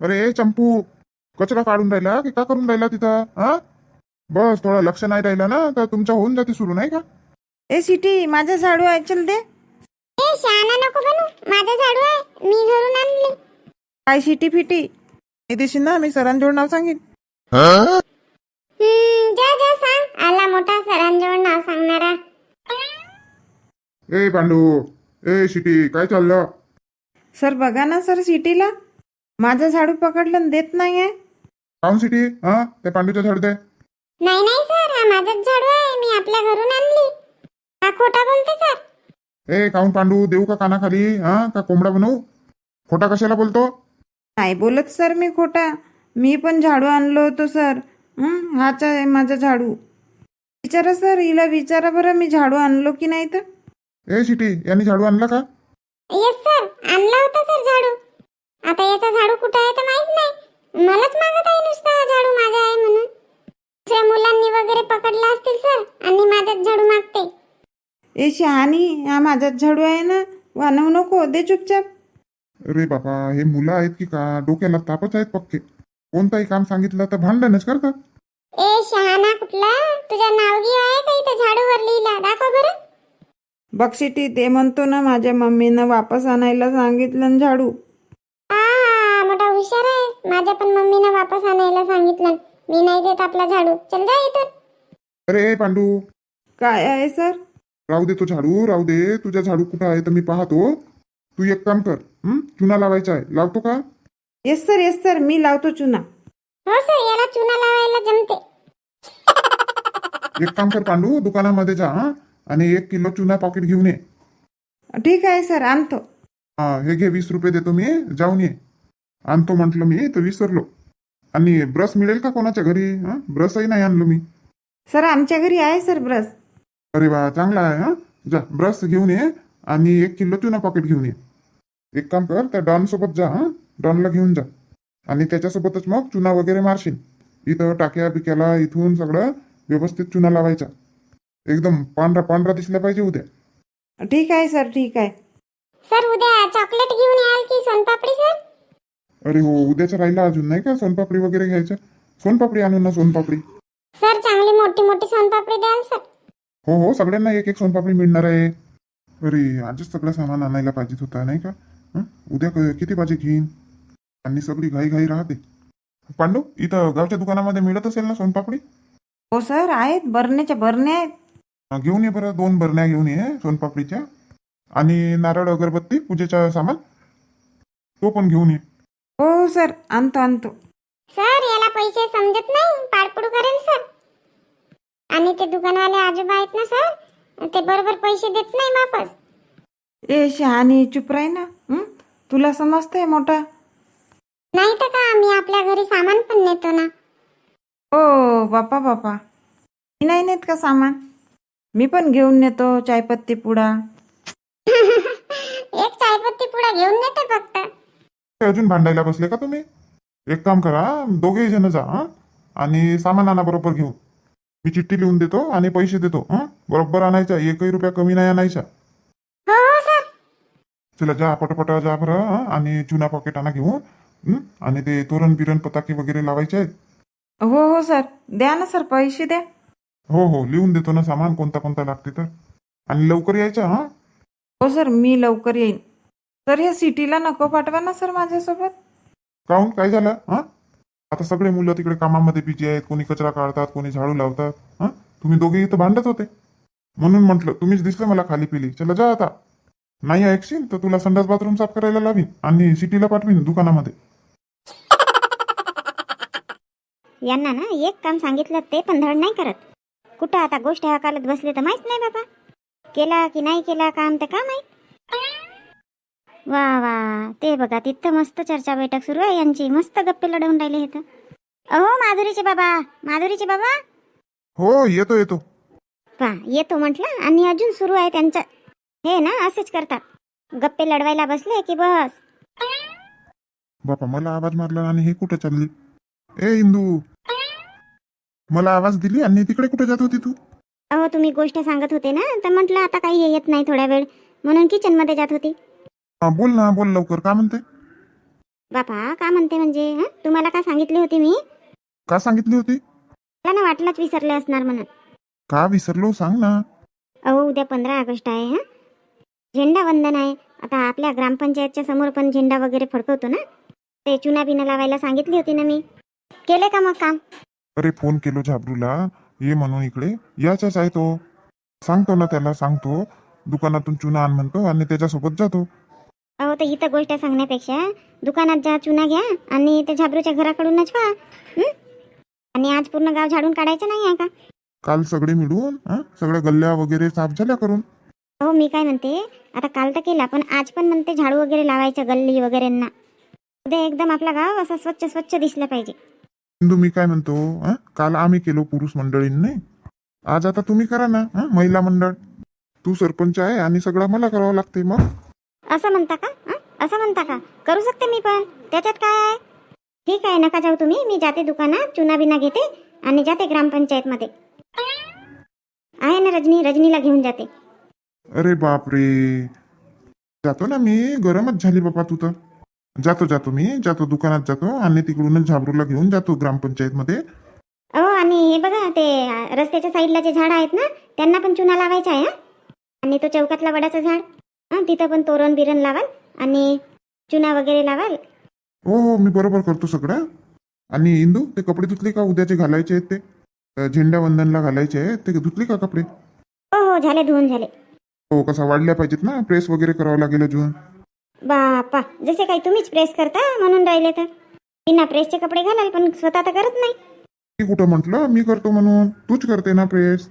अरे चंपू कचरा काढून राहिला की का करून राहिला तिथं हा? बस थोडं लक्ष नाही राहिला ना तर तुमच्या होऊन जाते सुरू नाही का? ए सिटी माझं झाडू आहे चल दे. ए शहाणा नको बनू माझं झाडू आहे मी घरून आणली. काय सिटी फिटी? हे देशील ना मी सरांजवळ नाव सांगेन. हम्म जा जा सांग. आला मोठा सरांजवळ नाव सांगणारा. ए पांडू ए शिटी काय चाललं? सर बघा ना सर सिटीला. माझं झाडू पकडलं आणि देत नाही आहे काऊन सिटी हा? ते पांडूच्या झाड दे. नाही नाही सर. हा माझाच झाडू आहे. मी आपल्या घरून आणली. हा खोटा बोलते सर. ए काऊन पांडू? देऊ का कानाखाली? हा? का कोंबडा बनवू? खोटा कशाला बोलतो? नाही बोलत सर मी खोटा. मी पण झाडू आणलो होतो सर. हं, हाच आहे माझा झाडू. विचारा सर. हिला विचारा बरं मी झाडू आणलो की नाही तर? ए सिटी यांनी झाडू आणला का? येस सर आणला होता सर झाडू. आता याचा झाडू कुठं आहे तर माहीत नाही. मलाच मागत आहे नुसता हा झाडू माझा आहे म्हणून. दुसऱ्या मुलांनी वगैरे पकडला असतील सर आणि माझाच झाडू मागते. ए शहाणी हा माझाच झाडू आहे ना? वानवू नको दे चुपचाप. अरे बाबा हे मुलं आहेत की का? डोक्याला तापच आहेत पक्के. कोणताही काम सांगितलं तर भांडणच करतात. ए शहाणा कुठला? तुझ्या नावगी आहे का इथं झाडूवर लिहिला? दाखव बरं. बक्षिटी ते म्हणतो ना माझ्या मम्मीनं वापस आणायला सांगितलं न झाडू. हुशार आहे. माझ्या पण मम्मीनं वापस आणायला सांगितलं. मी नाही देत आपला झाडू. चल जा इथून. अरे पांडू. काय आहे सर? राहू दे तो झाडू राहू दे. तुझा झाडू कुठं आहे तर मी पाहतो. तू एक काम कर हं? चुना लावायचा आहे. लावतो का? येस सर येस सर मी लावतो चुना. हो सर याला चुना लावायला जमते. एक काम कर पांडू. दुकानामध्ये जा हं? आणि एक किलो चुना पॉकेट घेऊन ये. ठीक आहे सर आणतो. हा हे घे वीस रुपये देतो मी. जाऊन ये. आणतो म्हटलं मी तर विसरलो. आणि ब्रश मिळेल का कोणाच्या घरी? हा? ब्रशही नाही आणलो मी. सर आमच्या घरी आहे सर ब्रश. अरे वा चांगला आहे हा? जा ब्रश घेऊन ये आणि एक किलो चुना पॉकेट घेऊन ये. एक काम कर त्या डॉन सोबत जा हा? डॉनला घेऊन जा. आणि त्याच्यासोबतच मग चुना वगैरे मारशील. इथं टाक्या बिक्याला इथून सगळं व्यवस्थित चुना लावायचा. एकदम पांढरा पांढरा दिसला पाहिजे उद्या. ठीक आहे सर ठीक आहे. सर उद्या चॉकलेट घेऊन याल की सोनपापडी सर? अरे हो उद्याचं राहिलं अजून नाही का? सोनपापडी वगैरे घ्यायचं. सोनपापडी आणून ना सोनपापडी. सर चांगली मोठी मोठी सोनपापडी द्याल सर. हो हो सगळ्यांना एक एक सोनपापडी मिळणार आहे. अरे आजच सगळं सामान आणायला पाहिजेत होता नाही का? हं? उद्या क- किती भाजी घेईन? आणि सगळी घाई घाई राहते. पांडू इथं गावच्या दुकानामध्ये मिळत असेल ना सोनपापडी? हो सर आहेत. बरण्याच्या बरण्या आहेत. घेऊन ये बरं दोन बरण्या घेऊन ये सोनपापडीच्या. आणि नारळ अगरबत्ती पूजेचा सामान तो पण घेऊन ये. हो हो सर. आणतो आणतो. सर याला पैसे समजत नाही. पाडपुड करेल सर. आणि ते दुकानवाले आजोबा आहेत ना सर ते बरोबर पैसे देत नाही वापस. ए शहाणी चुप राही ना. हं? तुला समजतंय मोठा? नाही तर का मी आपल्या घरी सामान पण नेतो ना? ओ बापा बापा. मी नाही नेत का सामान? मी पण घेऊन नेतो चायपत्ती पुडा. एक चायपत्ती पुडा घेऊन नेते फक्त. ते अजून भांडायला बसले का तुम्ही? एक काम करा दोघेही जण जा हं? आणि सामान आणा बरोबर घेऊन. मी चिठ्ठी लिहून देतो आणि पैसे देतो हं? बरोबर आणायचा एकही रुपया कमी नाही आणायचा हो हो सर. चला जा पटपट जा बरं हं? आणि चुना पॉकेट आणा घेऊन हं? आणि ते तोरण बिरण पताके वगैरे लावायचे आहेत? हो हो सर. द्या ना सर पैसे द्या. हो हो लिहून देतो ना सामान कोणता कोणता लागते तर. आणि लवकर यायचं हा? हो सर मी लवकर येईन. सर ह्या सिटीला नको पाठवा ना सर माझ्यासोबत. काहून काय झालं? हा? आता सगळे मुलं तिकडे कामामध्ये बिजी आहेत कोणी कचरा काढतात कोणी झाडू लावतात हा? तुम्ही दोघे इथं भांडत होते. म्हणून म्हटलं तुम्हीच दिसलं मला खाली पिली. चला जा आता. नाही ऐकशील? तर तुला संडास बाथरूम साफ करायला लावीन आणि सिटीला पाठवीन दुकानामध्ये. यांना ना एक काम सांगितलं ते पण धड नाही करत. कुठं आता गोष्ट हाकालत बसले तर माहीत नाही बाबा केला की नाही केला काम तर का माहीत वा वा. ते बघा तिथं मस्त चर्चा बैठक सुरू आहे यांची. मस्त गप्पे लढवून राहिले हे तर. अहो माधुरीचे बाबा माधुरीचे बाबा? हो येतो येतो. पा येतो म्हटलं. आणि अजून सुरू आहे त्यांचं. हे ना असेच करतात. गप्पे लढवायला बसले की बस. बापा मला आवाज मारला आणि हे कुठे चालली? ए इंदू. मला आवाज दिली आणि तिकडे कुठे जात होती तू? अहो तुम्ही गोष्ट सांगत होते ना तर म्हटलं आता काही येत नाही थोड्या वेळ. म्हणून किचनमध्ये जात होती. हा, बोल ना बोल लवकर. का म्हणते? बापा का म्हणते म्हणजे? हं? तुम्हाला का सांगितली होती मी? का सांगितली होती? मला ना वाटलंच विसरले असणार म्हणून. का विसरलो? सांग ना. अहो उद्या पंधरा ऑगस्ट आहे हा? झेंडा वंदन आहे. आता आपल्या ग्रामपंचायतच्या समोर पण झेंडा वगैरे फडकवतो ना? ते चुना बिना लावायला सांगितली होती ना मी. केले का मग काम? अरे फोन केलो झाबरूला. ये म्हणून इकडे. याचाच आहे तो. सांगतो ना त्याला सांगतो. दुकानातून चुना आण म्हणतो आणि त्याच्यासोबत जातो. अहो तर इथं गोष्ट सांगण्यापेक्षा दुकानात जा चुना घ्या आणि ते झाबरूच्या घराकडूनच व्हा हं? आणि आज पूर्ण गाव झाडून काढायचं नाही आहे का? काल सगळे मिळून हं, सगळ्या गल्ल्या वगैरे साफ झाल्या करून. अहो मी काय म्हणते आता काल तर केला पण आज पण म्हणते झाडू वगैरे लावायचं गल्ली वगैरेंना. उद्या एकदम आपला गाव असा स्वच्छ स्वच्छ दिसला पाहिजे. हिंदू मी काय म्हणतो हं, काल आम्ही केलो पुरुष मंडळींनी. आज आता तुम्ही करा ना हं, महिला मंडळ. तू सरपंच आहे आणि सगळा मला करावं लागते मग. असं म्हणता का? हं? असं म्हणता का? करू शकते मी पण. त्याच्यात काय आहे? ठीक आहे नका जाऊ तुम्ही. मी जाते दुकानात चुना बिना घेते आणि जाते ग्रामपंचायत मध्ये आहे ना रजनी? रजनीला घेऊन जाते. अरे बापरे. जातो ना मी. गरमच झाली बाबा तू तर. जातो जातो मी. जातो दुकानात जातो आणि तिकडूनच झाबरूला घेऊन जातो ग्रामपंचायत मध्ये हो आणि हे बघा ते अं, रस्त्याच्या साईडला जे झाड आहेत ना त्यांना पण चुना लावायचा आहे हं? आणि तो चौकातला वडाचं झाड. हं, तिथं पण तोरण बिरण लावाल आणि चुना वगैरे लावाल. हो हो मी बरोबर करतो सगळं. आणि इंदू ते कपडे धुतले का? उद्याचे घालायचे आहेत ते. अ, झेंडा वंदनला घालायचे आहेत. ते धुतले का कपडे? हो हो झाले धुवून झाले. हो कसा वाढल्या पाहिजेत ना? प्रेस वगैरे करावं लागेल अजून. बापा जसे काही तुम्हीच प्रेस करता म्हणून राहिले तर. बिना प्रेसचे कपडे घालाल पण स्वतः तर करत नाही. मी कुठं म्हटलं? मी करतो म्हणून. तूच करते ना प्रेस.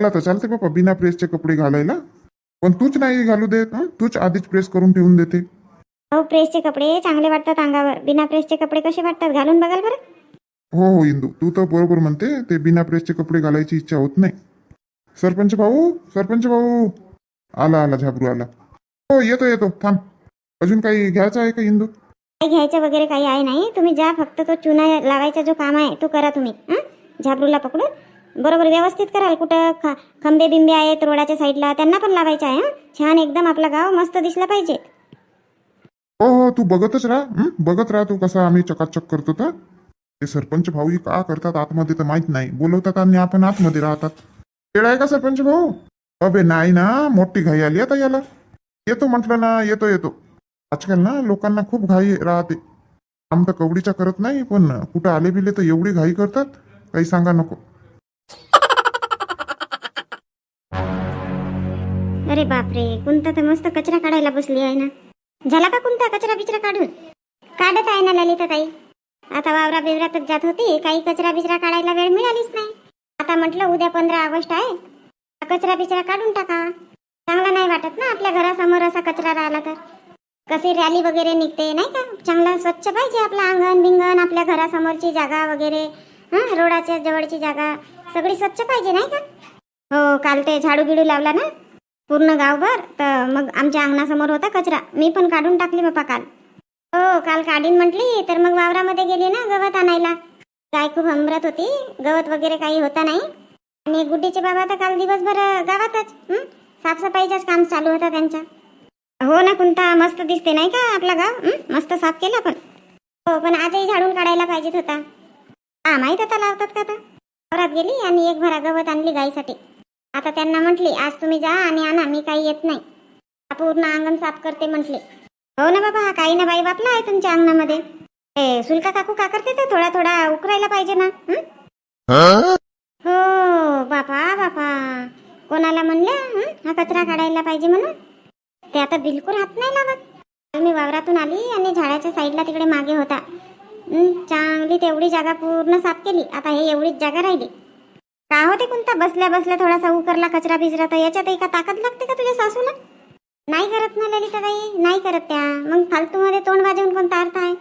मला तर चालते बाबा बिना प्रेसचे कपडे घालायला. पण तूच नाही घालू देत हं? तूच आधीच प्रेस करून ठेवून देते. अहो प्रेसचे कपडे चांगले वाटतात अंगावर. बिना प्रेसचे कपडे कसे वाटतात? घालून बघाल बरं. हो हो इंदू. तू तर बरोबर म्हणते ते बिना प्रेसचे कपडे घालायची इच्छा होत नाही. सरपंच भाऊ सरपंच भाऊ. आला आला झाबरू आला. हो येतो येतो. थांब. अजून काही घ्यायचं आहे का इंदू? काही घ्यायचं वगैरे काही आहे नाही. तुम्ही जा फक्त तो चुना लावायचा जो काम आहे तो करा तुम्ही. हं? झाबरूला पकडून. बरोबर व्यवस्थित कराल. कुठं ख खंबे बिंबे आहेत रोडाच्या साईडला त्यांना पण लावायचे आहे हं? छान एकदम आपला गाव मस्त दिसला पाहिजे. हो हो तू बघतच राहा हं? बघत राहा तू कसा आम्ही चकाचक करतो तर. ते सरपंच भाऊ का करतात आतमध्ये तर माहीत नाही. बोलवतात आणि आपण आतमध्ये राहतात. वेळ आहे का सरपंच भाऊ? अबे नाही ना. मोठी घाई आली आता याला. येतो म्हटलं ना येतो येतो. आजकाल ना लोकांना खूप घाई राहते. काम तर कवडीच्या करत नाही पण कुठं आले बिले तर एवढी घाई करतात. काही सांगा नको. अरे बापरे कुंता तर मस्त कचरा काढायला बसली आहे ना. झाला का कुंता कचरा बिचरा काढून? काढत आहे ना ललिता ताई. आता वावरा बिवरातच जात होती काही कचरा बिचरा काढायला वेळ मिळालीच नाही. आता म्हटलं उद्या पंधरा ऑगस्ट आहे. कचरा बिचरा काढून टाका. चांगला नाही वाटत ना आपल्या घरासमोर असा कचरा राहिला तर. कशी रॅली वगैरे निघते नाही का? चांगला स्वच्छ पाहिजे आपलं अंगण बिंगण आपल्या घरासमोरची जागा वगैरे. हा रोडाच्या जवळची जागा. सगळी स्वच्छ पाहिजे नाही का? हो काल ते झाडू बिडू लावला ना? पूर्ण गावभर? तर मग आमच्या अंगणासमोर होता कचरा. मी पण काढून टाकली बापा काल. हो काल काढीन म्हटली तर मग वावरामध्ये गेली ना गवत आणायला. गाय खूप हंबरत होती. गवत वगैरे काही होता नाही. आणि गुड्डीचे बाबा तर काल दिवसभर गावातच हं? साफसफाईचाच काम चालू होता त्यांचा हो ना कुंता मस्त दिसते नाही का आपला गाव? मस्त साफ केला पण हो पण आजही झाडून काढायला पाहिजेत होता. हा माहीत आता लावतात का आता? वावरात गेली आणि एक भरा गवत आणली गाईसाठी आता त्यांना म्हटली आज तुम्ही जा आणि आणा मी काही येत नाही. पूर्ण अंगण साफ करते म्हटले. हो ना बाबा हा काही ना बाई बापला आहे तुमच्या अंगणामध्ये. ए सुलका काकू का करते ते? थोडा थोडा उकरायला पाहिजे ना हो? बापा बापा. कोणाला म्हणल्या हा? कचरा काढायला पाहिजे म्हणून? ते आता बिलकुल हात नाही लावत. मी वावरातून आली आणि झाडाच्या साईडला तिकडे मागे होता. चांगली तेवढी जागा पूर्ण साफ केली. आता हे एवढीच जागा राहिली. का होते कोणता बसल्या बसल्या थोडासा उकरला कचरा बिचरा तर याच्यात एका ताकद लागते का तुझ्या सासूला? नाही करत ना ललिताबाई नाही करत त्या. मग फालतूमध्ये तोंड वाजवून कोणता अर्थ आहे?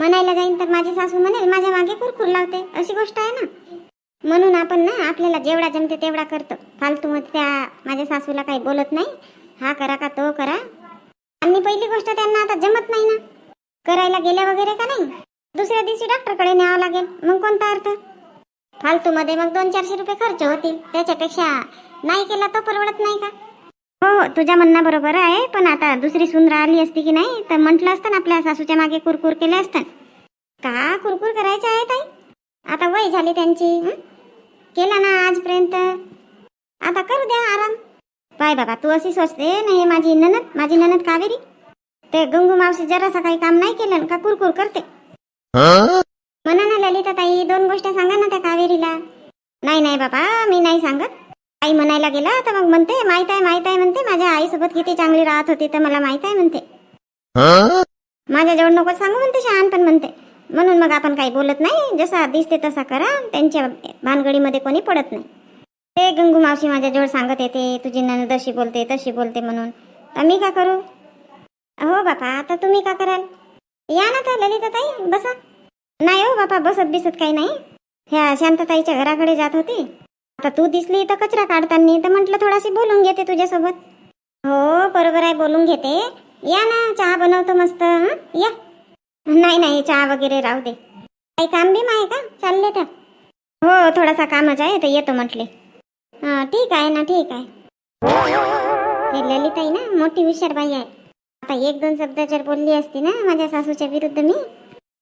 म्हणायला जाईन तर माझी सासू म्हणेल माझ्या मागे कुरकुर लावते. अशी गोष्ट आहे ना? म्हणून आपण ना आपल्याला जेवढा जमते तेवढा करतो. फालतूमध्ये त्या माझ्या सासूला काही बोलत नाही. हा करा का तो करा. आणि पहिली गोष्ट त्यांना आता जमत नाही ना? करायला गेल्या वगैरे का नाही? दुसऱ्या दिवशी डॉक्टरकडे न्यावं लागेल. मग कोणता अर्थ? फालतूमध्ये मग दोन चारशे रुपये खर्च होतील. त्याच्यापेक्षा नाही केला तो परवडत नाही का? हो हो तुझ्या म्हणणं बरोबर आहे पण आता दुसरी सून राहिली असती की नाही तर म्हटलं असतं ना आपल्या सासूच्या मागे कुरकुर केले असतं. का कुरकुर करायचे आहे ताई? आता वय झाली त्यांची केला ना आजपर्यंत. आता करू द्या आराम. पाय बाबा तू अशी सोचते ना हे माझी ननद माझी ननद कावेरी? ते गंगू मावशी जरासा काही काम नाही केलं का कुरकुर करते? म्हणा ना ललिता ताई दोन गोष्टी सांगा ना त्या कावेरीला. नाही नाही बाबा मी नाही सांगत. आई म्हणायला गेला तर मग म्हणते माहीत आहे माहीत आहे म्हणते. माझ्या आईसोबत किती चांगली राहत होती तर मला माहीत आहे म्हणते. माझ्या जवळ नको सांगू म्हणते शहाणपण म्हणते. म्हणून मग आपण काही बोलत नाही. जसा दिसते तसा करा. त्यांच्या भानगडीमध्ये कोणी पडत नाही. ते गंगू मावशी माझ्या जवळ सांगत येते. तुझी नणंद अशी बोलते तशी बोलते म्हणून. तर मी का करू? हो बापा आता तुम्ही का कराल? या ना तर ललिता ताई बसा. नाही हो बापा बसत बिसत काही नाही. ह्या शांतताईच्या घराकडे जात होती. आता तू दिसली तर कचरा काढताना तर म्हटलं थोडाशी बोलून घेते तुझ्यासोबत. हो बरोबर आहे बोलून घेते. या ना चहा बनवतो मस्त या. नाही नाही चहा वगैरे राहू दे. काही काम बीम आहे का? चालले तर. हो थोडासा कामच आहे तर येतो म्हटले. हां ठीक आहे ना ठीक आहे. हे ललिताई ना मोठी हुशार बाई आहे. आता एक दोन शब्द जर बोलली असती ना माझ्या सासूच्या विरुद्ध मी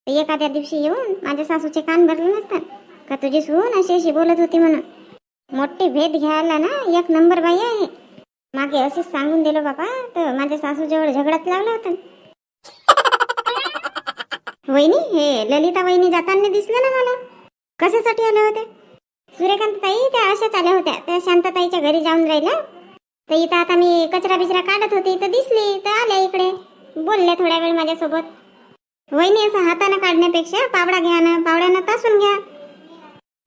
तर एखाद्या दिवशी येऊन माझ्या सासूचे कान भरले नसतात. का तुझी सून अशी अशी बोलत होती म्हणून. मोठी भेद घ्यायला ना एक नंबर बाई आहे. मागे असेच सांगून दिलं बाबा तर माझ्या सासूजवळ झगडात लावला होता. वहिनी हे ललिता वहिनी जाताना दिसलं ना मला. कशासाठी आले होते सूर्यकांत ताई त्या अशाच आल्या होत्या. त्या शांतताईच्या घरी जाऊन राहिल्या. तर इथं आता मी कचरा बिचरा काढत होती. तर दिसली तर आल्या इकडे. बोलल्या थोड्या वेळ माझ्यासोबत. वहिनी असं हाताने काढण्यापेक्षा पावडा घ्या ना पावड्यानं तासून घ्या.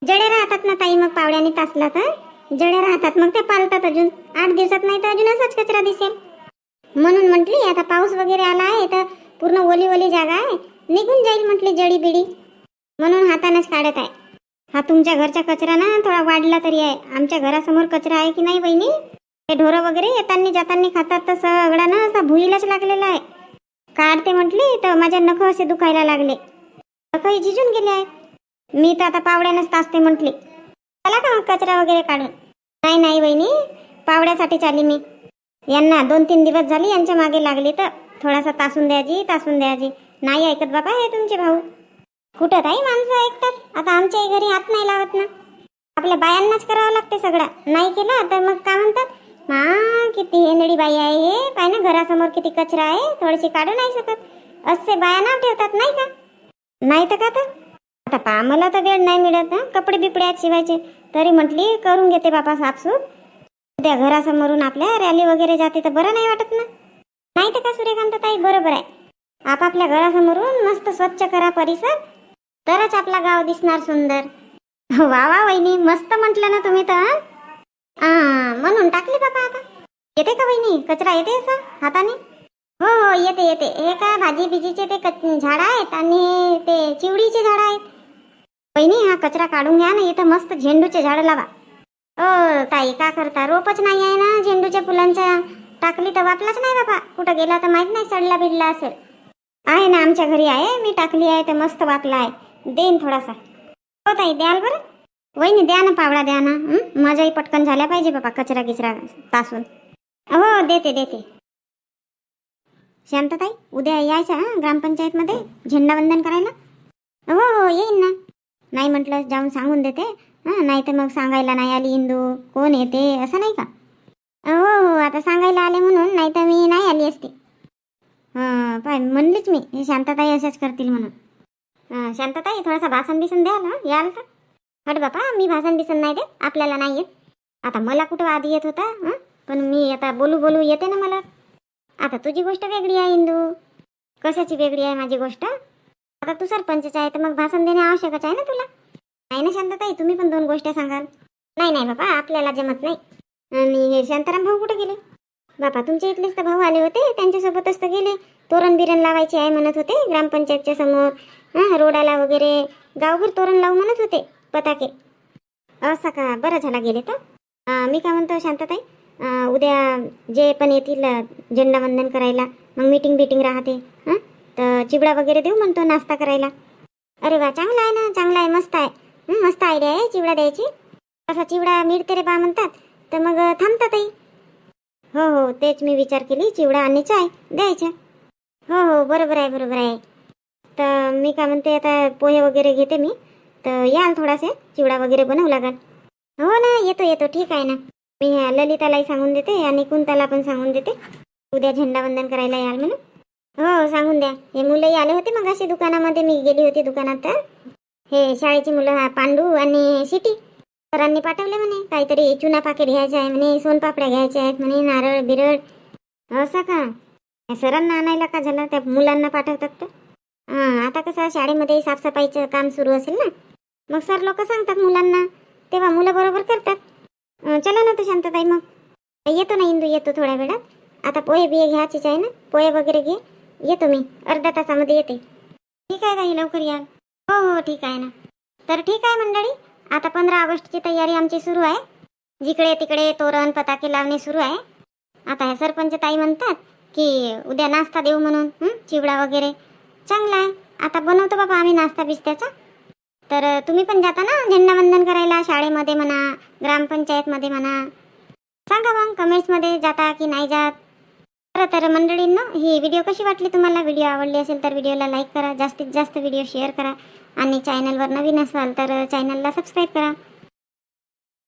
जडे राहतात ना ताई मग पावड्याने तासला तर? जडे राहतात मग ते पालतात अजून. आठ दिवसात नाही तर अजून असाच कचरा दिसेल. म्हणून म्हटली आता पाऊस वगैरे आला आहे तर पूर्ण ओली ओली जागा आहे. निघून जाईल म्हटली जडी बिडी म्हणून हातानेच काढत आहे. हा तुमच्या घरचा कचरा ना थोडा वाढला तरी आहे. आमच्या घरासमोर कचरा आहे की नाही बहिणी ते ढोरं वगैरे येताना जाताना खातात तर सगळा ना असा भुईलाच लागलेला आहे. काढते म्हटली तर माझ्या नख असे दुखायला लागले. नखही झिजून गेले आहेत. मी तर आता पावड्यानंच तासते म्हटली. चला का मग कचरा वगैरे काढून? नाही नाही वहिनी पावड्यासाठीच आली मी. यांना दोन तीन दिवस झाली यांच्या मागे लागली तर थोडासा तासून द्यायची तासून द्यायची. नाही ऐकत बाबा हे तुमचे भाऊ. कुठं ताई माणसं ऐकतात. आता आमच्याही घरी हात नाही लावत ना. आपल्या बायांनाच करावं लागते सगळं. नाही केलं तर मग काय म्हणतात? मा किती हेंदडी बाई आहे हे. पाय ना घरासमोर किती कचरा आहे. थोडीशी काढू नाही शकत. असे बाया नाव ठेवतात नाही का? नाही तर का तर? आता पा मला तर वेळ नाही मिळत ना कपडे बिपडे आहेत शिवायचे. तरी म्हटली करून घेते बापा साफसूफ उद्या घरासमोरून आपल्या रॅली वगैरे जाते तर बरं नाही वाटत ना? नाही तर का सूर्यकांत ताई? बरोबर आहे. आपापल्या घरासमोरून मस्त स्वच्छ करा परिसर. तरच आपला गाव दिसणार सुंदर. वा वा वहिनी. मस्त म्हटलं ना तुम्ही तर म्हणून टाकली बाबा आता. येते का वहिनी? कचरा येते असा हाताने? हो हो येते येते. हे का भाजी बिजीचे ते कच- झाडं आहेत आणि ते चिवडीचे झाडं आहेत. वहिनी हा कचरा काढून घ्या ना. इथं मस्त झेंडूचे झाडं लावा. ओ ताई का करता? रोपच नाही आहे ना झेंडूच्या फुलांच्या. टाकली तर वापलाच नाही बाबा. कुठं गेला तर माहीत नाही सडला बिडला असेल. आहे ना आमच्या घरी आहे. मी टाकली आहे तर मस्त वापला आहे. देईन थोडासा. हो ताई द्याल बरं? वहिनी द्या ना पावडा द्या ना. मजाही पटकन झाल्या पाहिजे बाबा कचरा गिचरा तासून. हो देते देते. शांतताई उद्या यायचं हा? ग्रामपंचायतमध्ये? झेंडावंदन करायला? हो हो येईन ना. नाही म्हटलं जाऊन सांगून देते. हां? नाही तर मग सांगायला नाही आली इंदू. कोण येते असं नाही का? हो हो आता सांगायला आले म्हणून नाही तर मी नाही आली असते. हां पाय म्हणलीच मी. शांतताई अशाच करतील म्हणून. हां शांतताई थोडासा भाषण बिसन द्याल हां? याल का? हट बापा मी भाषण बिसन नाही देत आपल्याला नाही येत. आता मला कुठं आधी येत होता हं? पण मी आता बोलू बोलू येते ना मला. आता तुझी गोष्ट वेगळी आहे इंदू. कशाची वेगळी आहे माझी गोष्ट? आता तू सरपंचच आहे तर मग भाषण देणे आवश्यकच आहे ना तुला? नाही ना शांतताई तुम्ही पण दोन गोष्टी सांगाल. नाही नाही बाबा आपल्याला जमत नाही. आणि हे शांताराम भाऊ कुठे गेले? बापा तुमच्या इथलेच तर भाऊ आले होते त्यांच्यासोबतच तर गेले. तोरण बिरण लावायचे आहे म्हणत होते ग्रामपंचायतच्या समोर हां? रोडाला वगैरे गावभर तोरण लावू म्हणत होते. पताके असं का? बरं झाला गेले तर? मी काय म्हणतो शांतताई? उद्या जे पण येतील झेंडावंदन करायला मग मीटिंग बिटिंग राहते हां? तर चिवडा वगैरे देऊ म्हणतो नाश्ता करायला. अरे वा चांगला आहे ना चांगला आहे मस्त आहे. मस्त आयडिया आहे चिवडा द्यायची. असा चिवडा मिळते रे बा म्हणतात तर मग थांबतातही हो हो तेच मी विचार केली चिवडा आणि चाय द्यायच्या हो हो बरोबर आहे बरोबर आहे. तर मी काय म्हणते आता पोहे वगैरे घेते मी. तर याल थोडासे चिवडा वगैरे बनवू लागाल. हो ना येतो येतो ठीक आहे ना. मी ललितालाही सांगून देते आणि कुंताला पण सांगून देते. उद्या झेंडावंदन करायला याल म्हणून. हो सांगून द्या. हे मुलंही आले होते मग अशी दुकानामध्ये मी गेली होती दुकानात तर. हे शाळेची मुलं हा पांडू आणि सिटी सरांनी पाठवले म्हणे काहीतरी चुना पाकिट घ्यायचे आहे म्हणे सोनपापड्या घ्यायच्या आहेत म्हणे नारळ बिरळ. असं का? सरांना आणायला का झालं? त्या मुलांना पाठवतात तर हां आता कसं शाळेमध्ये साफसफाईचं काम सुरू असेल ना मग सर लोक सांगतात मुलांना. तेव्हा मुलं बरोबर करतात. चला ना तर शांतताई मग. येतो ना इंदू येतो थोड्या वेळात. आता पोहे बिहे घ्यायचीच आहे ना. पोहे वगैरे घे. येतो मी. अर्ध्या तासामध्ये येते. ठीक आहे ताई लवकर याल हो हो ठीक आहे ना. तर ठीक आहे मंडळी. आता पंधरा ऑगस्टची तयारी आमची सुरू आहे. जिकडे तिकडे तोरण पताके लावणे सुरू आहे. आता हे सरपंच ताई म्हणतात की उद्या नाश्ता देऊ म्हणून चिवडा वगैरे. चांगला आहे. आता बनवतो बाबा आम्ही नाश्ता बिस्त्याचा तर तुम्ही पण जाता ना झेंडावंदन करायला शाळेमध्ये म्हणा ग्रामपंचायतमध्ये म्हणा? सांगा मग कमेंट्समध्ये जाता की नाही जात? खरं तर मंडळींनो ही व्हिडिओ कशी वाटली तुम्हाला? व्हिडिओ आवडली असेल तर व्हिडिओला लाईक करा जास्तीत जास्त व्हिडिओ शेअर करा. आणि चॅनलवर नवीन असाल तर चॅनलला सबस्क्राईब करा.